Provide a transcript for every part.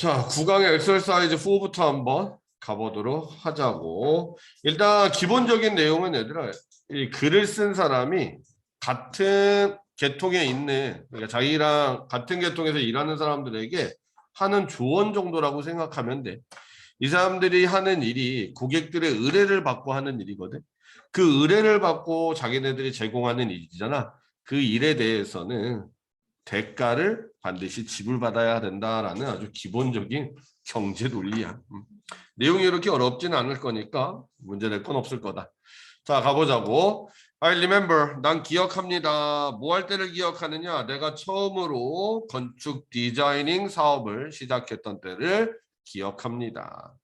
자, 구강의 엑설사이즈 4부터 한번 가보도록 하자고. 일단 기본적인 내용은 얘들아, 이 글을 쓴 사람이 같은 계통에 있는, 그러니까 자기랑 같은 계통에서 일하는 사람들에게 하는 조언 정도라고 생각하면 돼. 이 사람들이 하는 일이 고객들의 의뢰를 받고 하는 일이거든. 그 의뢰를 받고 자기네들이 제공하는 일이잖아. 그 일에 대해서는 대가를 반드시 지불받아야 된다라는 아주 기본적인 경제 논리야. 음. 내용이 이렇게 어렵지는 않을 거니까 문제될 건 없을 거다. 자 가보자고. I remember. 난 기억합니다. 뭐 할 때를 기억하느냐? 내가 처음으로 건축 디자이닝 사업을 시작했던 때를 기억합니다.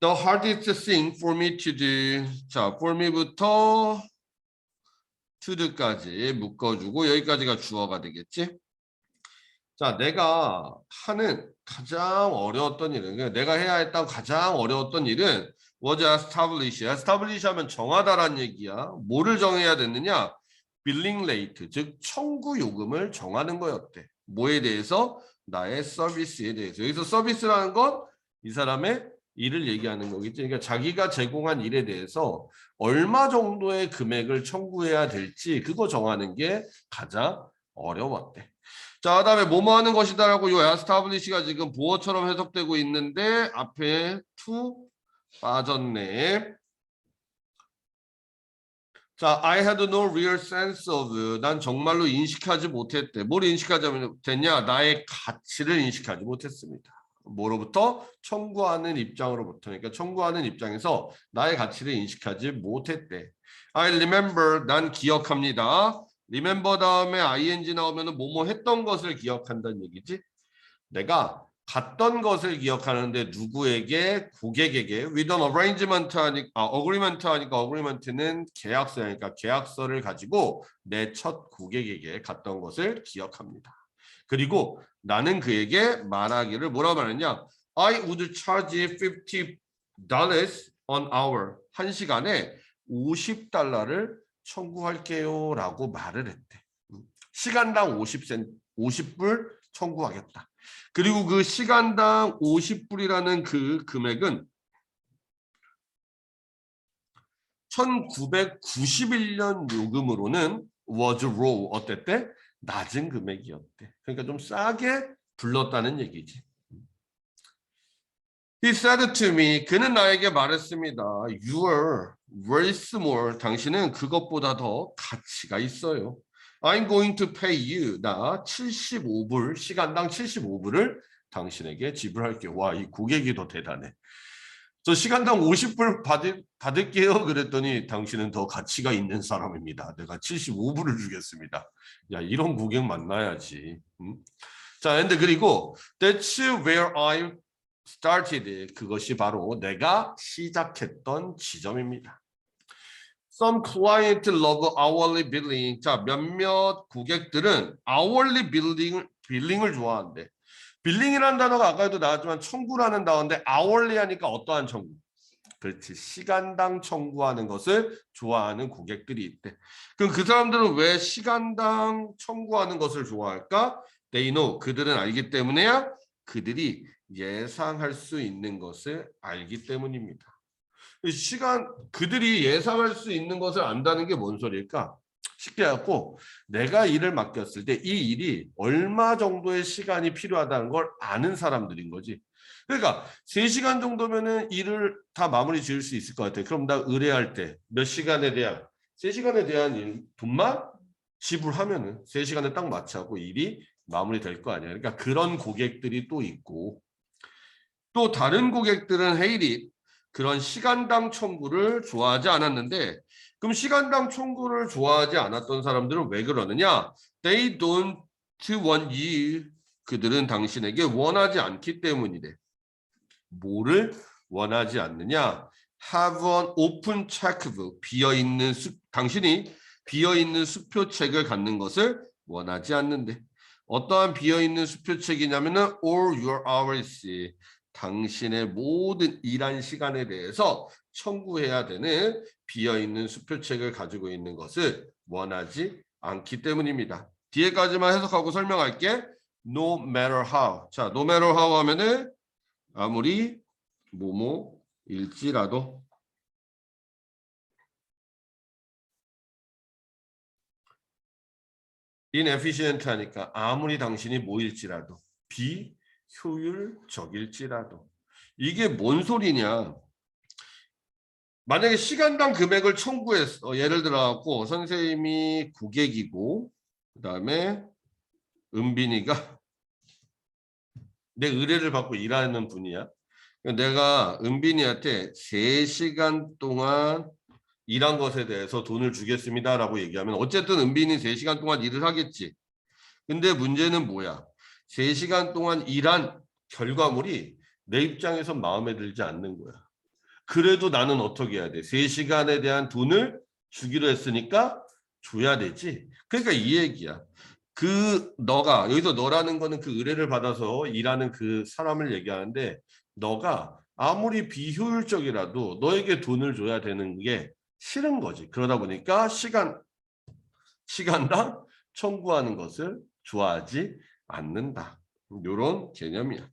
The hardest thing for me to do. 자, for me부터 to도까지 묶어주고 여기까지가 주어가 되겠지? 자, 내가 하는 가장 어려웠던 일은 그러니까 내가 해야 했던 가장 어려웠던 일은 was establish. establish 하면 정하다란 얘기야. 뭐를 정해야 됐느냐? billing rate, 즉 청구 요금을 정하는 거였대. 뭐에 대해서? 나의 서비스에 대해서. 여기서 서비스라는 건 이 사람의 일을 얘기하는 거겠지. 그러니까 자기가 제공한 일에 대해서 얼마 정도의 금액을 청구해야 될지 그거 정하는 게 가장 어려웠대. 자, 그다음에 뭐뭐 하는 것이다라고 요 에스타블리시가 지금 보어처럼 해석되고 있는데 앞에 to 빠졌네. 자, I had no real sense of. 난 정말로 인식하지 못했대. 뭘 인식하지 못했냐? 나의 가치를 인식하지 못했습니다. 뭐로부터? 청구하는 입장으로부터. 그러니까 청구하는 입장에서 나의 가치를 인식하지 못했대. I remember. 난 기억합니다. remember 다음에 ing 나오면 뭐뭐 했던 것을 기억한다는 얘기지. 내가 갔던 것을 기억하는데 누구에게 고객에게 with an arrangement 하니까 아, agreement 하니까 agreement는 계약서니까 계약서를 가지고 내 첫 고객에게 갔던 것을 기억합니다. 그리고 나는 그에게 말하기를 뭐라고 말했냐? I would charge 50 dollars an hour. 한 시간에 50달러를 청구할게요 라고 말을 했대. 음. 시간당 50센 50불 청구하겠다. 그리고 그 시간당 50불이라는 그 금액은 1991년 요금으로는 was low 어땠대? 낮은 금액이었대. 그러니까 좀 싸게 불렀다는 얘기지. He said to me, 그는 나에게 말했습니다. You are worth more. 당신은 그것보다 더 가치가 있어요. I'm going to pay you. 나 75불, 시간당 75불을 당신에게 지불할게요. 와, 이 고객이 더 대단해. 저 시간당 50불 받을, 받을게요. 그랬더니 당신은 더 가치가 있는 사람입니다. 내가 75불을 주겠습니다. 야, 이런 고객 만나야지. 음? 자, 근데 그리고 that's where I started. 그것이 바로 내가 시작했던 지점입니다. Some client love hourly billing. 자, 몇몇 고객들은 hourly billing, billing을 좋아한대. 빌링이라는 단어가 아까도 나왔지만 청구라는 단어인데 hourly 하니까 어떠한 청구? 그렇지. 시간당 청구하는 것을 좋아하는 고객들이 있대. 그럼 그 사람들은 왜 시간당 청구하는 것을 좋아할까? They know. 그들은 알기 때문에야 그들이 예상할 수 있는 것을 알기 때문입니다. 시간 그들이 예상할 수 있는 것을 안다는 게 뭔 소리일까? 쉽게 해갖고 내가 일을 맡겼을 때 이 일이 얼마 정도의 시간이 필요하다는 걸 아는 사람들인 거지. 그러니까 3시간 정도면은 일을 다 마무리 지을 수 있을 것 같아. 그럼 나 의뢰할 때 몇 시간에 대한 3시간에 대한 일 돈만 지불하면은 3시간에 딱 맞춰고 일이 마무리될 거 아니야. 그러니까 그런 고객들이 또 있고 또 다른 고객들은 헤일이 그런 시간당 청구를 좋아하지 않았는데 그럼 시간당 청구를 좋아하지 않았던 사람들은 왜 그러느냐? They don't want you. 그들은 당신에게 원하지 않기 때문이래. 뭐를 원하지 않느냐? Have an open checkbook. 비어있는 수, 당신이 비어있는 수표책을 갖는 것을 원하지 않는데 어떠한 비어있는 수표책이냐면은 all your hours. 당신의 모든 일한 시간에 대해서 청구해야 되는 비어있는 수표책을 가지고 있는 것을 원하지 않기 때문입니다. 뒤에까지만 해석하고 설명할게. no matter how. 자, no matter how 하면은 아무리 뭐뭐일지라도 inefficient 하니까 아무리 당신이 뭐일지라도 비 효율적일지라도 이게 뭔 소리냐 만약에 시간당 금액을 청구했어 예를 들어 갖고 선생님이 고객이고 그 다음에 은빈이가 내 의뢰를 받고 일하는 분이야 내가 은빈이한테 3시간 동안 일한 것에 대해서 돈을 주겠습니다 라고 얘기하면 어쨌든 은빈이 3시간 동안 일을 하겠지. 근데 문제는 뭐야? 3시간 동안 일한 결과물이 내 입장에서 마음에 들지 않는 거야. 그래도 나는 어떻게 해야 돼? 3시간에 대한 돈을 주기로 했으니까 줘야 되지. 그러니까 이 얘기야. 그 너가 여기서 너라는 거는 그 의뢰를 받아서 일하는 그 사람을 얘기하는데 너가 아무리 비효율적이라도 너에게 돈을 줘야 되는 게 싫은 거지. 그러다 보니까 시간 시간당 청구하는 것을 좋아하지 않는다. 이런 개념이야.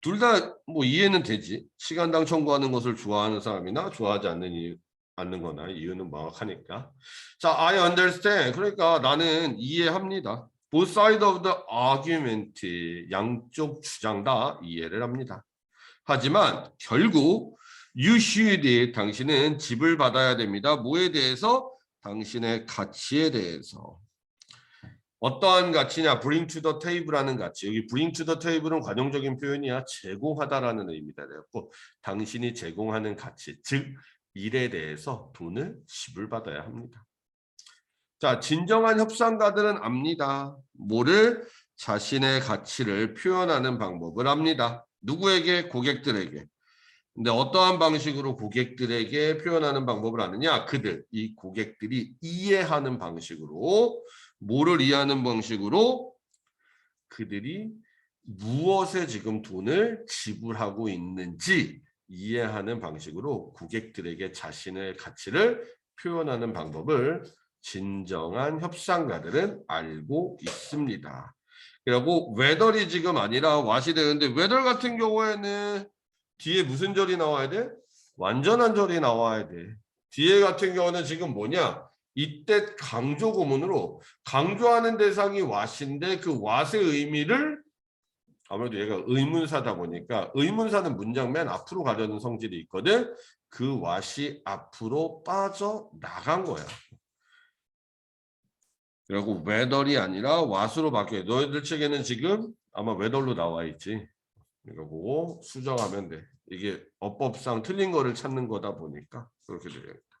둘 다 뭐 이해는 되지. 시간당 청구하는 것을 좋아하는 사람이나 좋아하지 않는 이유, 않는 거나 이유는 명확하니까. 자, I understand. 그러니까 나는 이해합니다. Both sides of the argument. 양쪽 주장 다 이해를 합니다. 하지만 결국 you should 당신은 집을 받아야 됩니다. 뭐에 대해서? 당신의 가치에 대해서. 어떠한 가치냐? bring to the table하는 가치. 여기 bring to the table은 관용적인 표현이야. 제공하다라는 의미다. 그래갖고 당신이 제공하는 가치, 즉 일에 대해서 돈을 지불받아야 합니다. 자, 진정한 협상가들은 압니다. 뭐를 자신의 가치를 표현하는 방법을 압니다. 누구에게? 고객들에게. 근데 어떠한 방식으로 고객들에게 표현하는 방법을 아느냐? 그들, 이 고객들이 이해하는 방식으로 뭐를 이해하는 방식으로 그들이 무엇에 지금 돈을 지불하고 있는지 이해하는 방식으로 고객들에게 자신의 가치를 표현하는 방법을 진정한 협상가들은 알고 있습니다. 그리고 whether이 지금 아니라 what이 되는데 whether 같은 경우에는 뒤에 무슨 절이 나와야 돼? 완전한 절이 나와야 돼. 뒤에 같은 경우는 지금 뭐냐? 이때 강조 구문으로 강조하는 대상이 what인데 그 what의 의미를 아무래도 얘가 의문사다 보니까 의문사는 문장 맨 앞으로 가려는 성질이 있거든. 그 what이 앞으로 빠져 나간 거야. 그리고 whether이 아니라 what으로 바뀌어. 너희들 책에는 지금 아마 whether로 나와 있지. 이거 보고 수정하면 돼. 이게 어법상 틀린 거를 찾는 거다 보니까 그렇게 되겠다.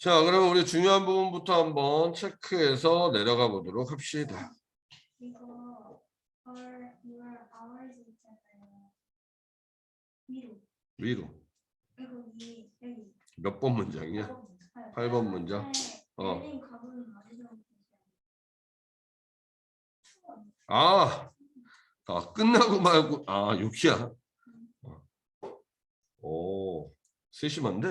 자, 그러면 우리 중요한 부분부터 한번 체크해서 내려가 보도록 합시다. 이거 헐 이걸 hours 있잖아요. 위로 위로 이거 위 여기 몇 번 문장이야? 팔번 문장? 어. 어. 어디서 아, 아 끝나고 말고 아 여기야. 어. 오, 세심한데?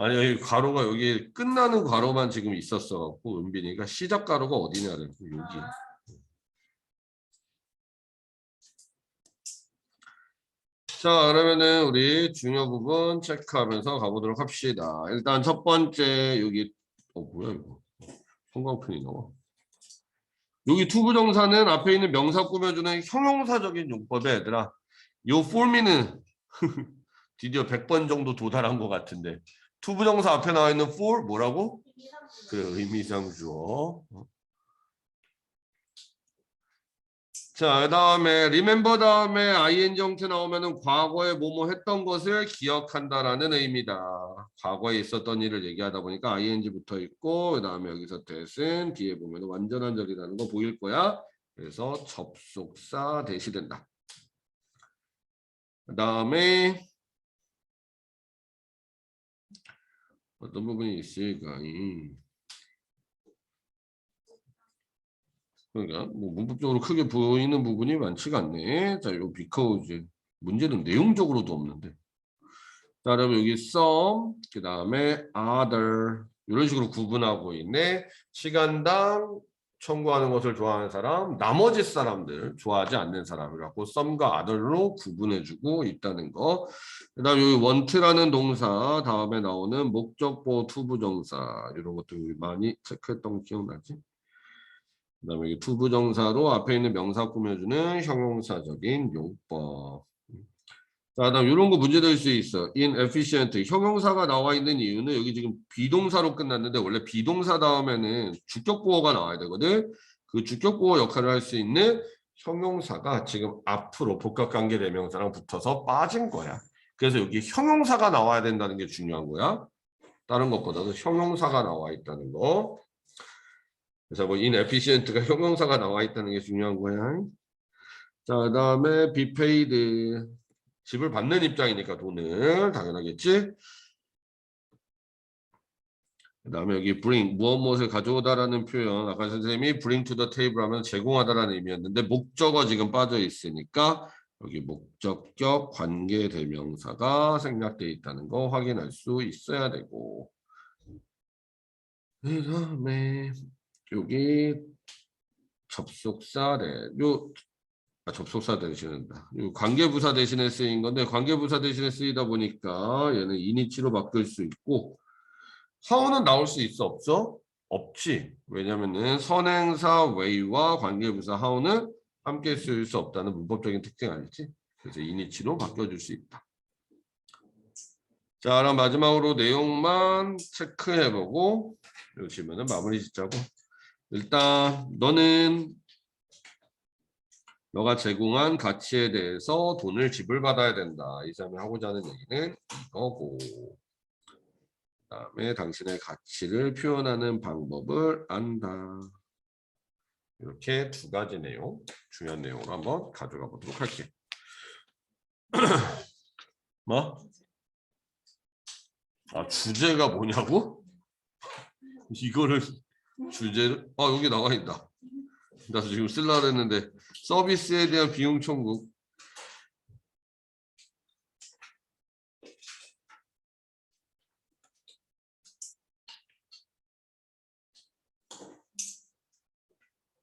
아니 여기 가로가 여기 끝나는 가로만 지금 있었어 갖고 은빈이가 시작 가로가 어디냐 그래고 여기. 자 그러면은 우리 중요 부분 체크하면서 가보도록 합시다. 일단 첫 번째 여기 어 뭐야 이거 형광펜이 나와. 여기 투부정사는 앞에 있는 명사 꾸며주는 형용사적인 용법에 얘들아 요 form이는 드디어 100번 정도 도달한 것 같은데 투부정사 앞에 나와 있는 for 뭐라고? 그래 의미상 주어 자 그다음에 remember 다음에 ing 형태 나오면은 과거에 뭐뭐 했던 것을 기억한다라는 의미다. 과거에 있었던 일을 얘기하다 보니까 ing 붙어 있고 그다음에 여기서 대신 뒤에 보면 완전한 절이라는 거 보일 거야. 그래서 접속사 대시된다. 그다음에 어떤 부분이 있을까? 이. 그러니까 뭐 문법적으로 크게 보이는 부분이 많지가 않네. 자, 요 because 문제는 내용적으로도 없는데. 자, 그러면 여기 some, 그 다음에 other 이런 식으로 구분하고 있네. 시간당 청구하는 것을 좋아하는 사람, 나머지 사람들 좋아하지 않는 사람이라고 썸과 other로 구분해주고 있다는 거. 그다음 여기 want라는 동사 다음에 나오는 목적보 투부정사 이런 것도 많이 체크했던 거 기억나지? 그다음에 투부정사로 앞에 있는 명사 꾸며주는 형용사적인 용법. 자, 그다음 이런 거 문제 될 수 있어. inefficient 형용사가 나와 있는 이유는 여기 지금 비동사로 끝났는데 원래 비동사 다음에는 주격보어가 나와야 되거든. 그 주격보어 역할을 할 수 있는 형용사가 지금 앞으로 복합관계 대명사랑 붙어서 빠진 거야. 그래서 여기 형용사가 나와야 된다는 게 중요한 거야. 다른 것보다도 형용사가 나와 있다는 거. 그래서 뭐 inefficient가 형용사가 나와 있다는 게 중요한 거야. 자, 그다음에 be paid 집을 받는 입장이니까 돈을 당연하겠지. 그 다음에 여기 bring 무엇 무엇을 가져오다라는 표현. 아까 선생님이 bring to the table 하면 제공하다라는 의미였는데 목적어 지금 빠져 있으니까 여기 목적격 관계 대명사가 생략되어 있다는 거 확인할 수 있어야 되고. 그 다음에 여기 접속사래. 요 아, 접속사 대신한다. 요 관계부사 대신에 쓰인 건데 관계부사 대신에 쓰이다 보니까 얘는 이니치로 바뀔 수 있고 하우는 나올 수 있어 없어? 없지. 왜냐면은 선행사 way와 관계부사 하우는 함께 쓰일 수 없다는 문법적인 특징 알지? 그래서 이니치로 바꿔줄 수 있다. 자, 그럼 마지막으로 내용만 체크해보고 요 질문은 마무리 짓자고. 일단 너는 너가 제공한 가치에 대해서 돈을 지불받아야 된다. 이 사람이 하고자 하는 얘기는 이거고. 그다음에 당신의 가치를 표현하는 방법을 안다. 이렇게 두 가지 내용, 중요한 내용으로 한번 가져가 보도록 할게. 뭐? 아 주제가 뭐냐고? 이거를 주제를 아 여기 나와 있다. 나 지금 쓸라 그랬는데 서비스에 대한 비용 청구